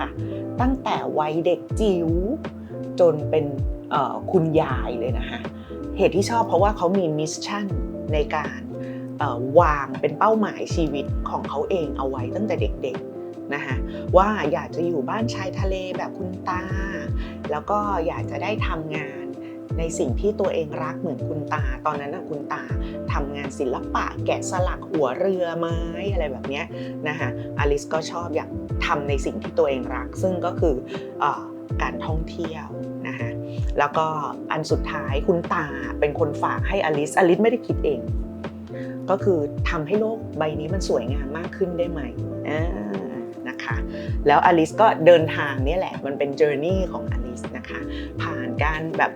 ค่ะ ตั้งแต่วัยเด็กจิ๋วจนเป็นคุณยายเลยนะคะเหตุที่ชอบเพราะว่าเขามีมิชชั่นในการวางเป็นเป้าหมายชีวิตของเขาเองเอาไว้ตั้งแต่เด็กๆนะคะว่าอยากจะอยู่บ้านชายทะเลแบบคุณตา แล้วก็อยากจะได้ทำงาน ในสิ่งที่ตัวเองรักเหมือนคุณตา ตอนนั้นนะคุณตาทำงานศิลปะแกะสลักหัวเรือไม้อะไรแบบนี้นะคะอลิสก็ชอบอยากทำในสิ่งที่ตัวเองรัก ซึ่งก็คืออการท่องเที่ยวนะคะแล้วก็อันสุดท้ายคุณตาเป็นคนฝากให้อลิสอลิสไม่ได้คิดเอง ก็คือทำให้โลกใบนี้มันสวยงามมากขึ้นได้ไหมนะคะแล้วอลิสก็เดินทางนี่แหละมันเป็นเจอร์นี่ของอลิสนะคะผ่านการแบบ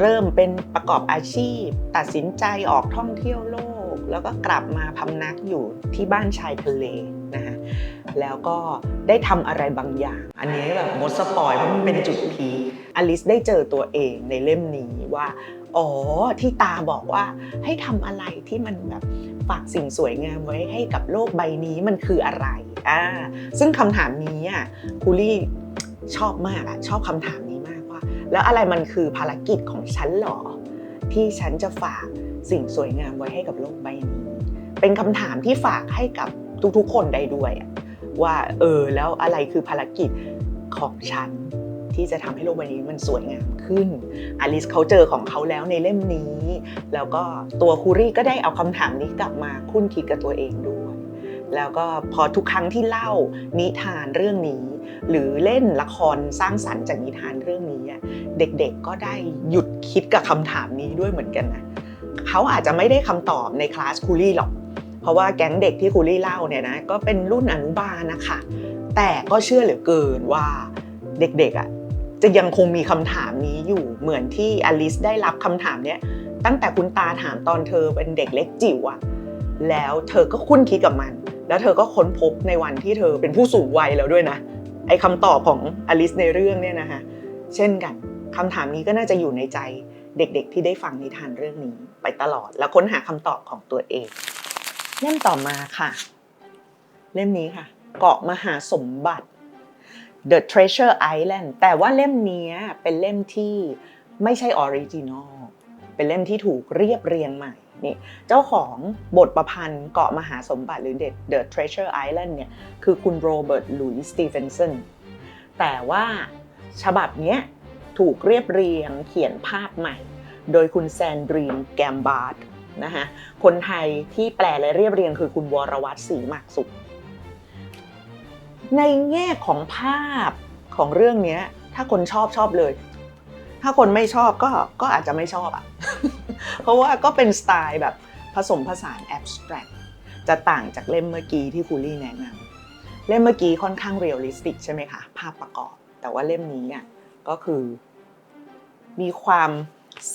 เริ่มเป็นประกอบอาชีพ ตัดสินใจออกท่องเที่ยวโลก แล้วก็กลับมาพำนักอยู่ที่บ้านชายทะเลนะคะแล้วก็ได้ทำอะไรบางอย่าง อันนี้แบบมดสปอยเพราะมันเป็นจุดพีอลิสได้เจอตัวเองในเล่มนี้ว่าอ๋อที่ตาบอกว่าให้ทำอะไรที่มันแบบฝากสิ่งสวยงามไว้ให้กับโลกใบนี้มันคืออะไรอ่าซึ่งคำถามนี้อะคูลี่ชอบมากอะชอบคำถามนี้ แล้วอะไรมันคือภารกิจของฉันหรอ ที่ฉันจะฝากสิ่งสวยงามไว้ให้กับโลกใบนี้ เป็นคำถามที่ฝากให้กับทุกๆ คนได้ด้วย ว่าเออแล้วอะไรคือภารกิจของฉันที่จะทำให้โลกใบนี้มันสวยงามขึ้น อลิสเขาเจอของเขาแล้วในเล่มนี้ แล้วก็ตัวคูรี่ก็ได้เอาคำถามนี้กลับมาคุ้นคิดกับตัวเองด้วย แล้วก็พอทุกครั้งที่เล่านิทานเรื่องนี้ หรือเล่นละครสร้างสรรค์จากนิทานเรื่องนี้เด็กๆก็ได้หยุดคิดกับคำถามนี้ด้วยเหมือนกันนะเขาอาจจะไม่ได้คำตอบในคลาสคูรี่หรอก เพราะว่าแก๊งเด็กที่คูรี่เล่าเนี่ยนะก็เป็นรุ่นอนุบาลนะคะแต่ก็เชื่อเหลือเกินว่าเด็กๆอะจะยังคงมีคำถามนี้อยู่เหมือนที่อลิสได้รับคำถามเนี้ยตั้งแต่คุณตาถามตอนเธอเป็นเด็กเล็กจิ๋วอะแล้วเธอก็คุ้นคิดกับมัน แล้วเธอก็ค้นพบในวันที่เธอเป็นผู้สูงวัยแล้วด้วยนะ ไอ้คำตอบของอลิสในเรื่องเนี่ยนะคะเช่นกันคำถามนี้ก็น่าจะอยู่ในใจเด็กๆ ที่ได้ฟังนิทานเรื่องนี้ไปตลอด แล้วค้นหาคำตอบของตัวเอง เล่มต่อมาค่ะ เล่มนี้ค่ะ เกาะมหาสมบัติ The Treasure Island แต่ว่าเล่มนี้เป็นเล่มที่ไม่ใช่ออริจินอลเป็นเล่มที่ถูกเรียบเรียงใหม่ นี่เจ้าของบทประพันธ์เกาะมหาสมบัติหรือ The- The Treasure Island เนี่ยคือคุณโรเบิร์ตหลุยส์สตีเฟนสันแต่ว่าฉบับนี้ถูกเรียบเรียงเขียนภาพใหม่ โดยคุณแซนดรีนแกมบาร์ดนะคะคนไทยที่แปลและเรียบเรียงคือคุณวรวัตรศรีหมากสุข ในแง่ของภาพของเรื่องนี้ถ้าคนชอบชอบเลย ถ้าคนไม่ชอบก็ก็อาจจะไม่ชอบอะ เพราะว่าก็เป็นสไตล์แบบผสมผสานแอบสแตรกจะต่างจากเล่มเมื่อกี้ที่คูลี่แนะนำเล่มเมื่อกี้ค่อนข้างเรียลลิสติกใช่ไหมคะ ภาพประกอบ แต่ว่าเล่มนี้อะก็คือ มีความ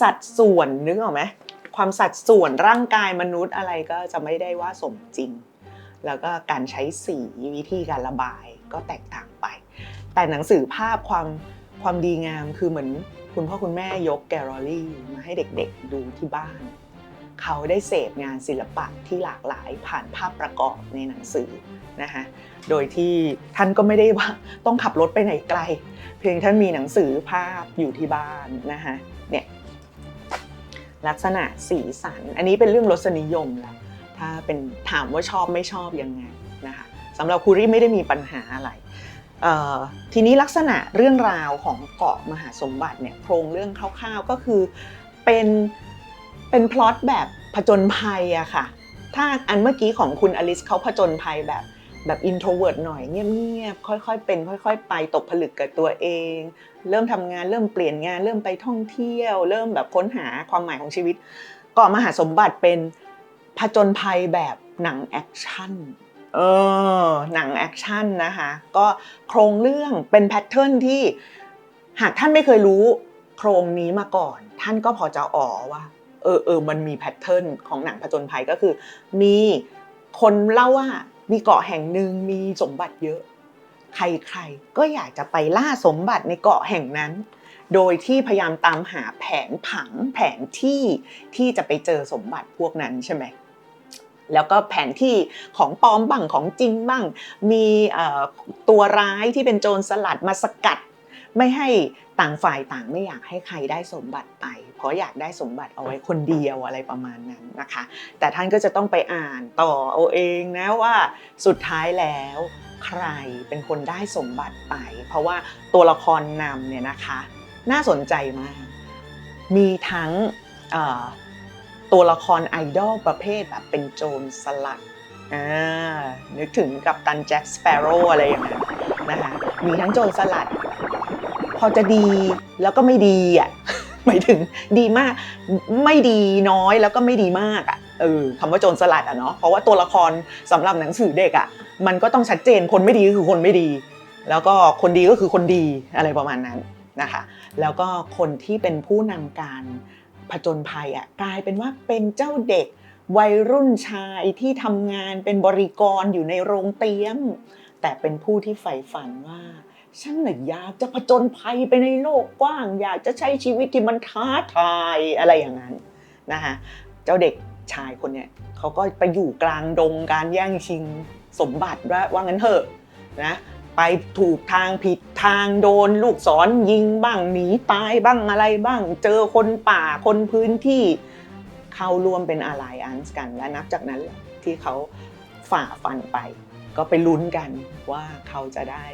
สัดส่วนนึกออกไหมความสัดส่วนร่างกายมนุษย์อะไรก็จะไม่ได้ว่าสมจริง แล้วก็การใช้สีวิธีการระบายก็แตกต่างไป แต่หนังสือภาพความความดีงามคือเหมือน คุณพ่อคุณแม่ยกแกลเลอรี่มาให้เด็กๆดูที่บ้าน เขาได้เสพงานศิลปะที่หลากหลายผ่านภาพประกอบในหนังสือนะคะโดยที่ท่านก็ไม่ได้ว่าต้องขับรถไปไหนไกล เพียงท่านมีหนังสือภาพอยู่ที่บ้านนะคะเนี่ยลักษณะสีสัน อันนี้เป็นเรื่องรสนิยมแหละถ้าเป็นถามว่าชอบไม่ชอบยังไงนะคะสำหรับคูรี่ไม่ได้มีปัญหาอะไร ทีนี้ลักษณะเรื่องราวของเกาะมหาสมบัติเนี่ยโครงเรื่องคร่าวๆก็คือเป็นเป็นพล็อตแบบผจญภัยอะค่ะ ถ้าอันเมื่อกี้ของคุณอลิสเขาผจญภัยแบบแบบอินโทรเวิร์ดหน่อยเงียบๆค่อยๆ เป็นค่อย ๆ ไปตกผลึกกับตัวเอง เริ่มทำงานเริ่มเปลี่ยนงานเริ่มไปท่องเที่ยว เริ่มแบบค้นหาความหมายของชีวิตเกาะมหาสมบัติเป็นผจญภัยแบบหนังแอคชั่น เออหนังแอคชั่นนะคะ ก็โครงเรื่องเป็นแพทเทิร์นที่หากท่านไม่เคยรู้โครงนี้มาก่อน ท่านก็พอจะอ๋อว่าเออเออมันมีแพทเทิร์นของหนังผจญภัยก็คือ มีคนเล่าว่ามีเกาะแห่งหนึ่งมีสมบัติเยอะ ใครๆก็อยากจะไปล่าสมบัติในเกาะแห่งนั้น โดยที่พยายามตามหาแผนผังแผนที่ที่จะไปเจอสมบัติพวกนั้นใช่ไหม แล้วก็แผนที่ของปลอมบ้างของจริงบ้าง มีตัวร้ายที่เป็นโจรสลัดมาสกัด ไม่ให้ต่างฝ่ายต่างไม่อยากให้ใครได้สมบัติไป เพราะอยากได้สมบัติเอาไว้คนเดียวอะไรประมาณนั้นนะคะ แต่ท่านก็จะต้องไปอ่านต่อเอาเองนะว่าสุดท้ายแล้วใครเป็นคนได้สมบัติไป เพราะว่าตัวละครนำเนี่ยนะคะ น่าสนใจมาก มีทั้ง ตัวละครไอดอลประเภทแบบเป็นโจรสลัดอ่านึกถึงกับตันแจ็คสเปโร่อะไรอย่างนั้นนะคะมีทั้งโจรสลัด พอจะดีแล้วก็ไม่ดีอะหมายถึงดีมากไม่ดีน้อยแล้วก็ไม่ดีมากอะเออคำว่าโจรสลัดอะเนาะเพราะว่าตัวละครสำหรับหนังสือเด็กอะมันก็ต้องชัดเจนคนไม่ดีก็คือคนไม่ดี แล้วก็คนดีก็คือคนดีอะไรประมาณนั้นนะคะ แล้วก็คนที่เป็นผู้นำการ ผจญภัยอะกลายเป็นว่าเป็นเจ้าเด็กวัยรุ่นชายที่ทำงานเป็นบริกรอยู่ในโรงเตรียม แต่เป็นผู้ที่ใฝ่ฝันว่าฉันน่ะอยากจะผจญภัยไปในโลกกว้าง อยากจะใช้ชีวิตที่มันท้าทายอะไรอย่างนั้นนะคะเจ้าเด็กชายคนเนี้ยเขาก็ไปอยู่กลางดงการแย่งชิงสมบัติว่าว่างั้นเถอะนะ ไปถูกทางผิดทางโดนลูกศรยิงบ้างหนีตายบ้างอะไรบ้าง เจอคนป่าคนพื้นที่เข้าร่วมเป็นอะไรอันส์กัน และนับจากนั้นที่เขาฝ่าฟันไป ก็ไปลุ้นกันว่าเขาจะได้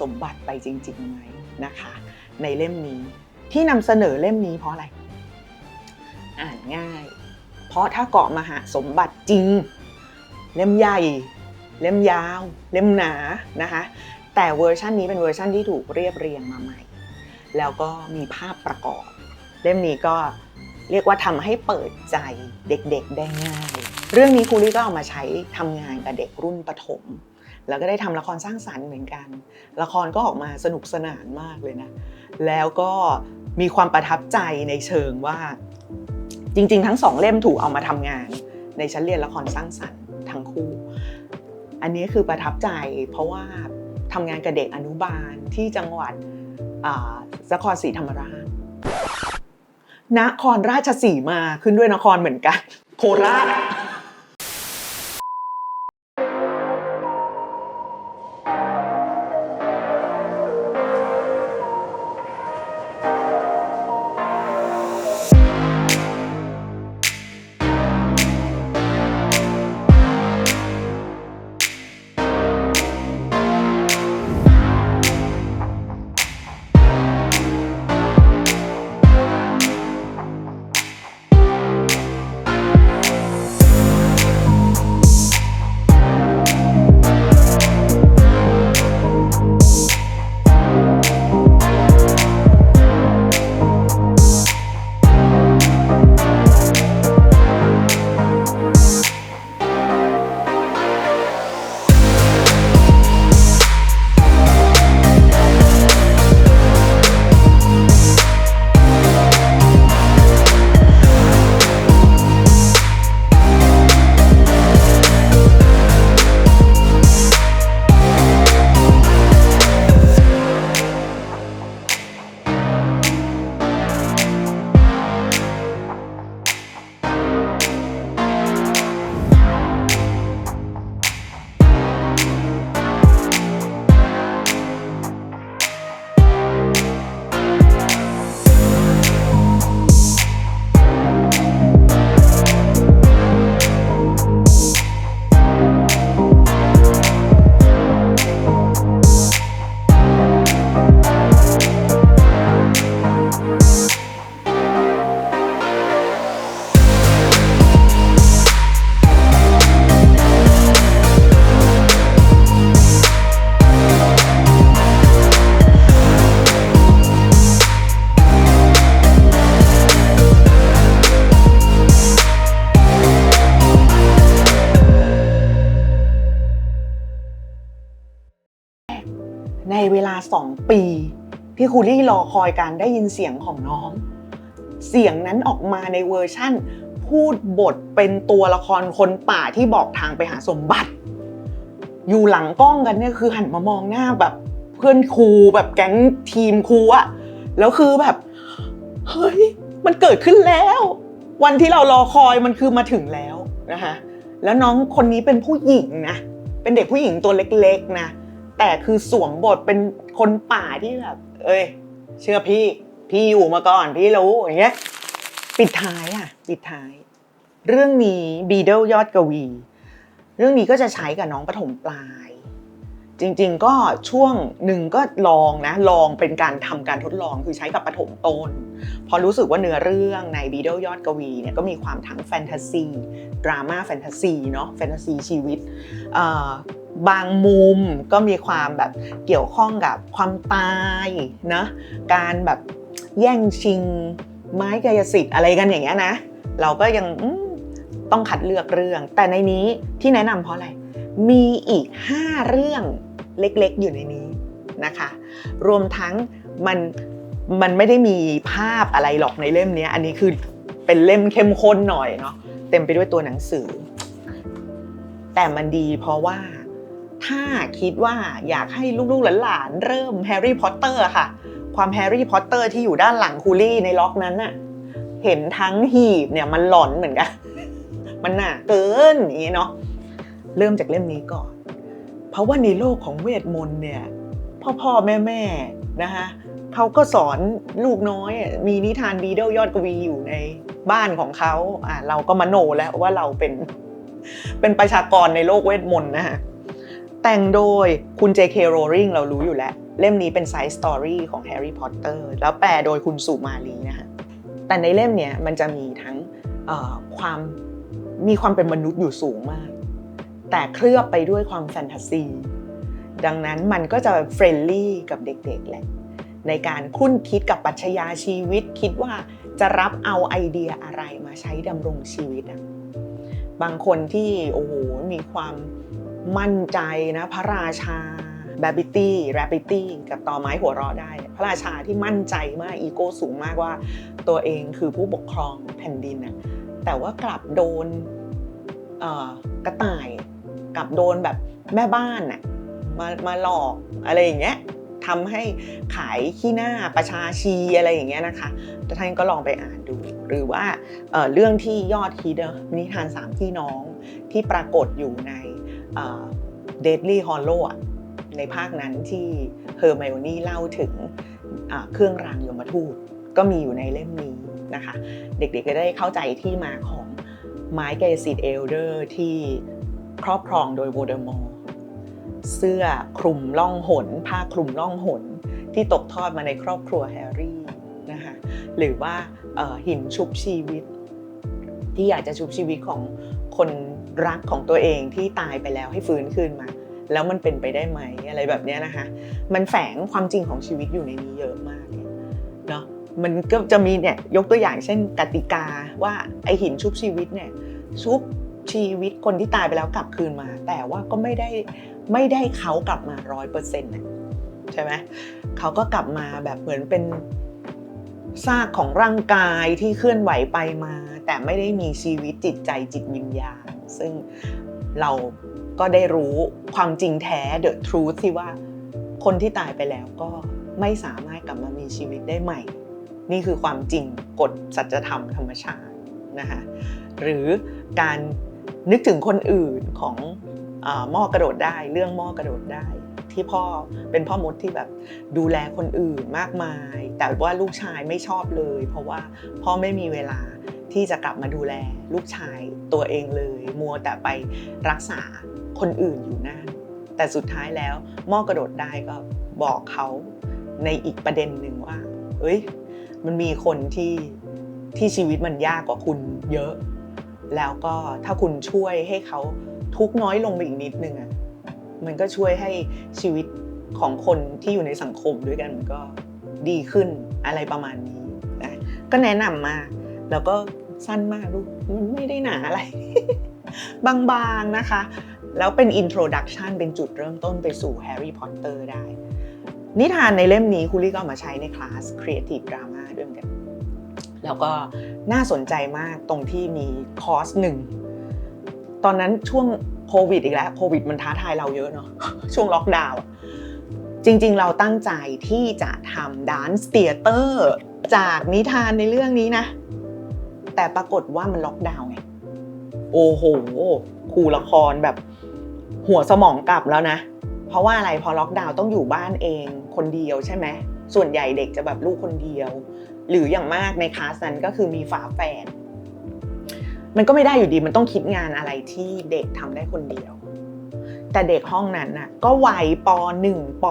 สมบัติไปจริงๆไหมนะคะ ในเล่มนี้ที่นำเสนอเล่มนี้เพราะอะไร อ่านง่าย เพราะถ้าเกาะมหาสมบัติจริง เล่มใหญ่ เล่มยาว เล่มหนานะคะ แต่เวอร์ชันนี้เป็นเวอร์ชันที่ถูกเรียบเรียงมาใหม่ แล้วก็มีภาพประกอบ เล่มนี้ก็เรียกว่าทำให้เปิดใจเด็กๆได้ง่าย เรื่องนี้ครูลี่ก็เอามาใช้ทำงานกับเด็กรุ่นประถมแล้วก็ได้ทำละครสร้างสรรค์เหมือนกัน ละครก็ออกมาสนุกสนานมากเลยนะ แล้วก็มีความประทับใจในเชิงว่าจริงๆ ทั้งสองเล่มถูกเอามาทำงาน ในชั้นเรียนละครสร้างสรรค์ทั้งคู่ อันนี้คือประทับใจเพราะว่าทำงานกับเด็กอนุบาลที่จังหวัดนครศรีธรรมราชนครราชสีมาขึ้นด้วยนครเหมือนกัน โคราช 2 ปีที่ครูลี่รอคอยการได้ยินเสียงของน้อง เสียงนั้นออกมาในเวอร์ชั่น พูดบทเป็นตัวละครคนป่าที่บอกทางไปหาสมบัติ อยู่หลังกล้องกันเนี่ยคือหันมามองหน้าแบบเพื่อนครูแบบแก๊งทีมครูอะแล้วคือแบบเฮ้ยมันเกิดขึ้นแล้ว วันที่เรารอคอยมันคือมาถึงแล้วนะคะแล้วน้องคนนี้เป็นผู้หญิงนะเป็นเด็กผู้หญิงตัวเล็กๆนะ แต่คือสวมบทเป็นคนป่าที่แบบ เอ้ย เชื่อพี่ พี่อยู่มาก่อนพี่รู้อย่างเงี้ยปิดท้ายอะ ปิดท้าย เรื่องนี้บีเดลยอดกวี เรื่องนี้ก็จะใช้กับน้องปฐมปลาย จริงๆก็ช่วงหนึ่งก็ลองนะ ลองเป็นการทำการทดลองคือใช้กับปฐมต้น พอรู้สึกว่าเนื้อเรื่องในบีเดลยอดกวีเนี่ยก็มีความทั้งแฟนตาซีดราม่าแฟนตาซีเนาะแฟนตาซีชีวิตเอ่อ บางมุมก็มีความแบบเกี่ยวข้องกับความตายนะการแบบแย่งชิงไม้กายสิทธิ์อะไรกันอย่างเงี้ยนะ เราก็ยังต้องคัดเลือกเรื่อง แต่ในนี้ที่แนะนำเพราะอะไร มีอีก 5 เรื่องเล็กๆอยู่ในนี้นะคะ รวมทั้งมันมันไม่ได้มีภาพอะไรหรอกในเล่มนี้ อันนี้คือเป็นเล่มเข้มข้นหน่อยเนาะเต็มไปด้วยตัวหนังสือ แต่มันดีเพราะว่า ถ้าคิดว่าอยากให้ลูกๆหลานๆเริ่มแฮร์รี่พอตเตอร์ค่ะ ความแฮร์รี่พอตเตอร์ที่อยู่ด้านหลังคูลี่ในล็อกนั้นน่ะเห็นทั้งหีบเนี่ยมันหลอนเหมือนกัน มันหนาเกินอย่างนี้เนาะเริ่มจากเล่มนี้ก่อน เพราะว่าในโลกของเวทมนต์เนี่ย พ่อพ่อแม่แม่นะคะเขาก็สอนลูกน้อยมีนิทานบีเดลยอดกวีอยู่ในบ้านของเขาอะเราก็มโนแล้วว่าเราเป็นเป็นประชากรในโลกเวทมนต์นะฮะ แต่งโดยคุณ J.K. Rowling เรารู้อยู่แล้ว เล่มนี้เป็นไซส์สตอรี่ของ Harry Potter แล้วแปลโดยคุณสุมาลีนะฮะแต่ในเล่มเนี้ยมันจะมีทั้งความมีความเป็นมนุษย์อยู่สูงมาก แต่เคลือบไปด้วยความแฟนตาซี ดังนั้นมันก็จะเฟรนลี่กับเด็กๆแหละในการคุ้นคิดกับปรัชญาชีวิตคิดว่าจะรับเอาไอเดียอะไรมาใช้ดำรงชีวิตอะบางคนที่โอ้โหมีความ มั่นใจนะพระราชาแบบิตี้แรปบิตี้กับต่อไม้หัวเราะได้ พระราชาที่มั่นใจมากอีโก้สูงมากว่า ตัวเองคือผู้ปกครองแผ่นดินน่ะแต่ว่ากลับโดนกระต่ายกลับโดนแบบแม่บ้านน่ะมามาหลอกอะไรอย่างเงี้ยทำให้ขายขี้หน้าประชาชีอะไรอย่างเงี้ยนะคะแต่ท่านก็ลองไปอ่านดู หรือว่าเเรื่องที่ยอดฮิตนิทานสามพี่น้องที่ปรากฏอยู่ใน เดดลี่ฮอลโลในภาคนั้นที่เฮอร์ไมโอนี่เล่าถึงเครื่องรางยมทูตก็มีอยู่ในเล่มนี้นะคะ เด็กๆก็ได้เข้าใจที่มาของไม้กายสิทธิ์เอลเดอร์ที่ครอบครองโดยโวเดอมอร์เสื้อคลุมล่องหน ผ้าคลุมล่องหน ที่ตกทอดมาในครอบครัวแฮร์รี่นะคะหรือว่าหินชุบชีวิต ที่อยากจะชุบชีวิตของคน รักของตัวเองที่ตายไปแล้วให้ฟื้นคืนมา แล้วมันเป็นไปได้ไหมอะไรแบบนี้นะคะ มันแฝงความจริงของชีวิตอยู่ในนี้เยอะมากเนี่ยเนาะมันก็จะมีเนี่ยยกตัวอย่างเช่นกติกาว่าไอหินชุบชีวิตเนี่ยชุบชีวิตคนที่ตายไปแล้วกลับคืนมา แต่ว่าก็ไม่ได้ไม่ได้เขากลับมาร้อยเปอร์เซ็นต์ใช่ไหมเขาก็กลับมาแบบเหมือนเป็นซากของร่างกายที่เคลื่อนไหวไปมา แต่ไม่ได้มีชีวิตจิตใจจิตวิญญาณ ซึ่งเราก็ได้รู้ความจริงแท้ the truth ที่ว่าคนที่ตายไปแล้วก็ไม่สามารถกลับมามีชีวิตได้ใหม่ นี่คือความจริงกฎสัจธรรมธรรมชาตินะคะหรือการนึกถึงคนอื่นของหม้อกระโดดได้เรื่องหม้อกระโดดได้ ที่พ่อเป็นพ่อมดที่แบบดูแลคนอื่นมากมาย แต่ว่าลูกชายไม่ชอบเลย เพราะว่าพ่อไม่มีเวลา ที่จะกลับมาดูแลลูกชายตัวเองเลย มัวแต่ไปรักษาคนอื่นอยู่นั่นแต่สุดท้ายแล้วม้อกระโดดได้ก็บอกเขาในอีกประเด็นหนึ่งว่า เอ้ย มันมีคนที่ที่ชีวิตมันยากกว่าคุณเยอะ แล้วก็ถ้าคุณช่วยให้เขาทุกน้อยลงไปอีกนิดนึงอะ มันก็ช่วยให้ชีวิตของคนที่อยู่ในสังคมด้วยกันมันก็ดีขึ้นอะไรประมาณนี้นะก็แนะนำมา แล้วก็ สั้นมากลูกมันไม่ได้หนาอะไร บางๆนะคะ แล้วเป็น introduction เป็นจุดเริ่มต้นไปสู่แฮร์รี่พอตเตอร์ได้ นิทานในเล่มนี้คุลี่ก็มาใช้ในคลาส Creative Drama ด้วยกัน แล้วก็น่าสนใจมากตรงที่มีคอร์สหนึ่ง ตอนนั้นช่วงโควิดอีกแล้วโควิดมันท้าทายเราเยอะเนาะช่วงล็อกดาวน์จริงๆ เราตั้งใจที่จะทำดานซ์เตียเตอร์จากนิทานในเรื่องนี้นะ แต่ปรากฏว่ามันล็อกดาวน์ไงโอ้โหครูละครแบบ หัวสมองกลับแล้วนะ เพราะว่าอะไรพอล็อกดาวน์ต้องอยู่บ้านเองคนเดียวใช่ไหมส่วนใหญ่เด็กจะแบบลูกคนเดียว หรืออย่างมากในคลาสนั้นก็คือมีฝาแฝดมันก็ไม่ได้อยู่ดีมันต้องคิดงานอะไรที่เด็กทำได้คนเดียว แต่เด็กห้องนั้นน่ะก็วัยป .1 ป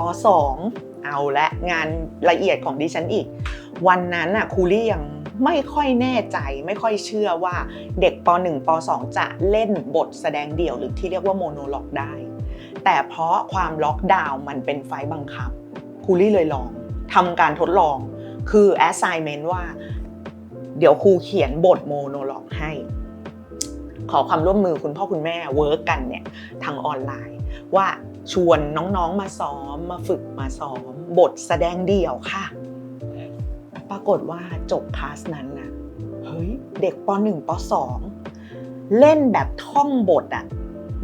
.2 เอาละงานละเอียดของดิฉันอีก วันนั้นน่ะครูลี่ยัง ไม่ค่อยแน่ใจไม่ค่อยเชื่อว่าเด็กป .1 ป .2 จะเล่นบทแสดงเดี่ยวหรือที่เรียกว่าโมโนล็อกได้ แต่เพราะความล็อกดาวน์มันเป็นไฟบังคับครูลี่เลยลองทำการทดลองคือ assignment ว่า เดี๋ยวครูเขียนบทโมโนล็อกให้ ขอความร่วมมือคุณพ่อคุณแม่เวิร์กกันเนี่ยทางออนไลน์ ว่าชวนน้องๆมาซ้อม มาฝึกมาซ้อม บทแสดงเดี่ยวค่ะ ปรากฏว่าจบคลาสนั้นนะเฮ้ยเด็กป .1 ป .2 เล่นแบบท่องบทอะ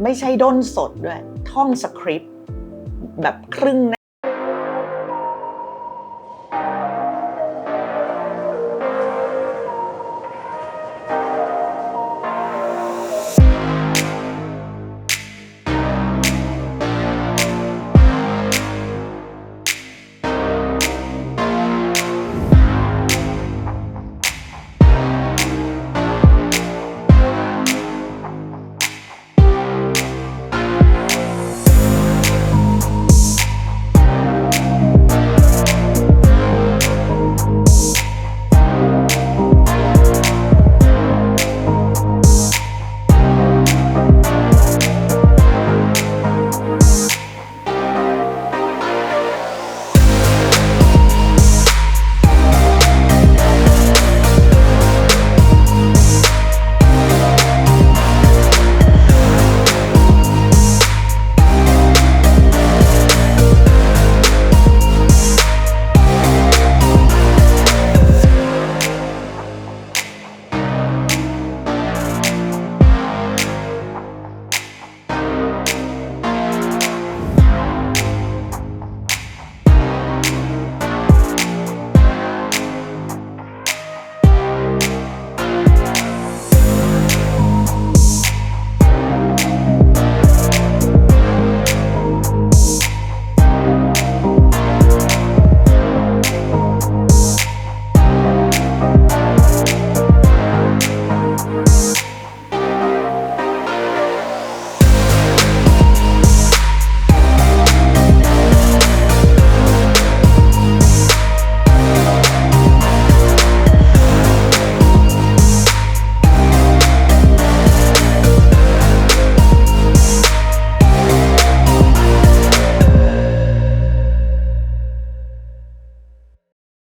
ไม่ใช่ด้นสดด้วย ท่องสคริปต์แบบครึ่ง